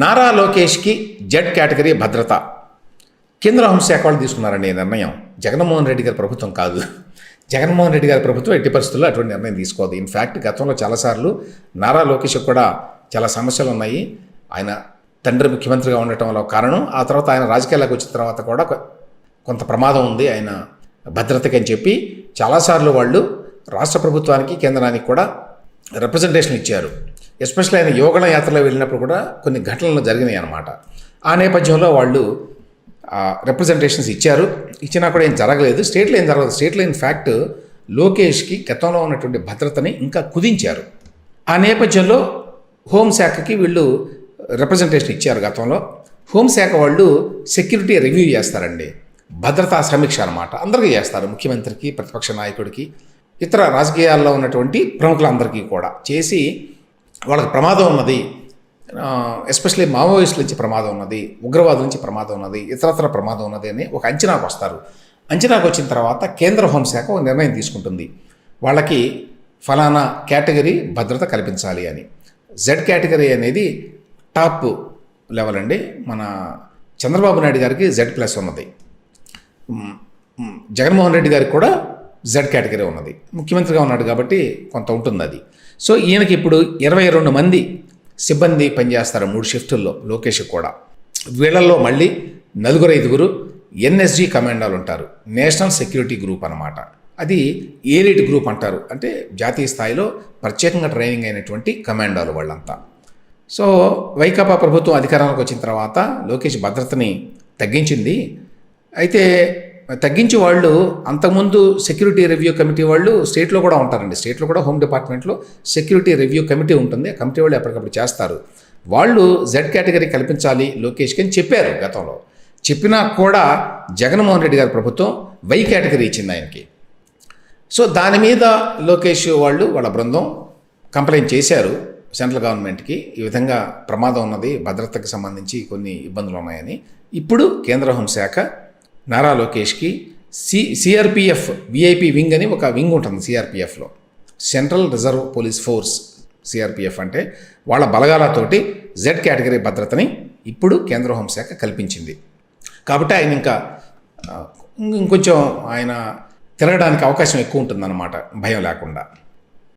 నారా లోకేష్కి Z category భద్రత. కేంద్ర హోంశాఖ వాళ్ళు తీసుకున్నారండి ఈ నిర్ణయం. జగన్మోహన్ రెడ్డి గారి ప్రభుత్వం కాదు. జగన్మోహన్ రెడ్డి గారి ప్రభుత్వం ఎట్టి పరిస్థితుల్లో అటువంటి నిర్ణయం తీసుకోదు. ఇన్ఫ్యాక్ట్ గతంలో చాలాసార్లు నారా లోకేష్ కూడా చాలా సమస్యలు ఉన్నాయి. ఆయన తండ్రి ముఖ్యమంత్రిగా ఉండటం వల్ల కారణం ఆ తర్వాత ఆయన రాజకీయాల్లోకి వచ్చిన తర్వాత కూడా కొంత ప్రమాదం ఉంది ఆయన భద్రతకి అని చెప్పి చాలాసార్లు వాళ్ళు రాష్ట్ర ప్రభుత్వానికి కేంద్రానికి కూడా రిప్రజెంటేషన్ ఇచ్చారు. ఎస్పెషల్లీ ఆయన యోగణ యాత్రలో వెళ్ళినప్పుడు కూడా కొన్ని ఘటనలు జరిగినాయి అనమాట ఆ నేపథ్యంలో వాళ్ళు రిప్రజెంటేషన్స్ ఇచ్చారు. ఇచ్చినా కూడా ఏం జరగలేదు. స్టేట్లో ఏం జరగదు స్టేట్లో ఇన్ ఫ్యాక్ట్ లోకేష్కి గతంలో ఉన్నటువంటి భద్రతని ఇంకా కుదించారు. ఆ నేపథ్యంలో హోంశాఖకి వీళ్ళు రిప్రజెంటేషన్ ఇచ్చారు గతంలో. హోంశాఖ వాళ్ళు సెక్యూరిటీ రివ్యూ చేస్తారండి. భద్రతా సమీక్ష అనమాట అందరికీ చేస్తారు. ముఖ్యమంత్రికి ప్రతిపక్ష నాయకుడికి ఇతర రాజకీయాల్లో ఉన్నటువంటి ప్రముఖులందరికీ కూడా. చేసి వాళ్ళకి ప్రమాదం ఉన్నది. ఎస్పెషల్లీ మావోయిస్టుల నుంచి ప్రమాదం ఉన్నది ఉగ్రవాదుల నుంచి ప్రమాదం ఉన్నది ఇతరత్ర ప్రమాదం ఉన్నది అని ఒక అంచనాకు వస్తారు. అంచనాకు వచ్చిన తర్వాత కేంద్ర హోంశాఖ ఒక నిర్ణయం తీసుకుంటుంది. వాళ్ళకి ఫలానా కేటగిరీ భద్రత కల్పించాలి అని. జెడ్ కేటగిరీ అనేది టాప్ లెవెల్ అండి. మన చంద్రబాబు నాయుడు గారికి జెడ్ ప్లస్ ఉన్నది. జగన్మోహన్ రెడ్డి గారికి కూడా జెడ్ కేటగిరీ ఉన్నది. ముఖ్యమంత్రిగా ఉన్నాడు కాబట్టి కొంత ఉంటుంది అది సో ఈయనకి ఇప్పుడు ఇరవై రెండు మంది సిబ్బంది పనిచేస్తారు మూడు షిఫ్టుల్లో లోకేష్ కూడా. వీళ్ళల్లో మళ్ళీ నలుగురు ఐదుగురు ఎన్ఎస్జి కమాండోలు ఉంటారు. నేషనల్ సెక్యూరిటీ గ్రూప్ అన్నమాట. అది ఏలిట్ గ్రూప్ అంటారు. అంటే జాతీయ స్థాయిలో ప్రత్యేకంగా ట్రైనింగ్ అయినటువంటి కమాండోలు వాళ్ళంతా. సో వైకాపా ప్రభుత్వం అధికారంలోకి వచ్చిన తర్వాత లోకేష్ భద్రతని తగ్గించింది. అయితే తగ్గించి వాళ్ళు అంతకుముందు సెక్యూరిటీ రివ్యూ కమిటీ వాళ్ళు స్టేట్లో కూడా ఉంటారండి. స్టేట్లో కూడా హోమ్ డిపార్ట్మెంట్లో సెక్యూరిటీ రివ్యూ కమిటీ ఉంటుంది. ఆ కమిటీ వాళ్ళు ఎప్పటికప్పుడు చేస్తారు. వాళ్ళు జెడ్ కేటగిరీ కల్పించాలి లోకేష్కి అని చెప్పారు గతంలో. చెప్పినా కూడా జగన్మోహన్ రెడ్డి గారి ప్రభుత్వం వై కేటగిరీ ఇచ్చింది ఆయనకి. సో దాని మీద లోకేష్ వాళ్ళు వాళ్ళ బృందం కంప్లైంట్ చేశారు సెంట్రల్ గవర్నమెంట్కి. ఈ విధంగా ప్రమాదం ఉన్నది భద్రతకు సంబంధించి కొన్ని ఇబ్బందులు ఉన్నాయని. ఇప్పుడు కేంద్ర హోంశాఖ నారా లోకేష్కి సి సిఆర్పిఎఫ్ విఐపి వింగ్ అని ఒక వింగ్ ఉంటుంది సిఆర్పిఎఫ్లో central reserve police force CRPF అంటే వాళ్ళ బలగాలతోటి జెడ్ కేటగిరీ భద్రతని ఇప్పుడు కేంద్ర హోంశాఖ కల్పించింది. కాబట్టి ఆయన ఇంకా ఇంకొంచెం ఆయన తిరగడానికి అవకాశం ఎక్కువ ఉంటుందన్నమాట భయం లేకుండా.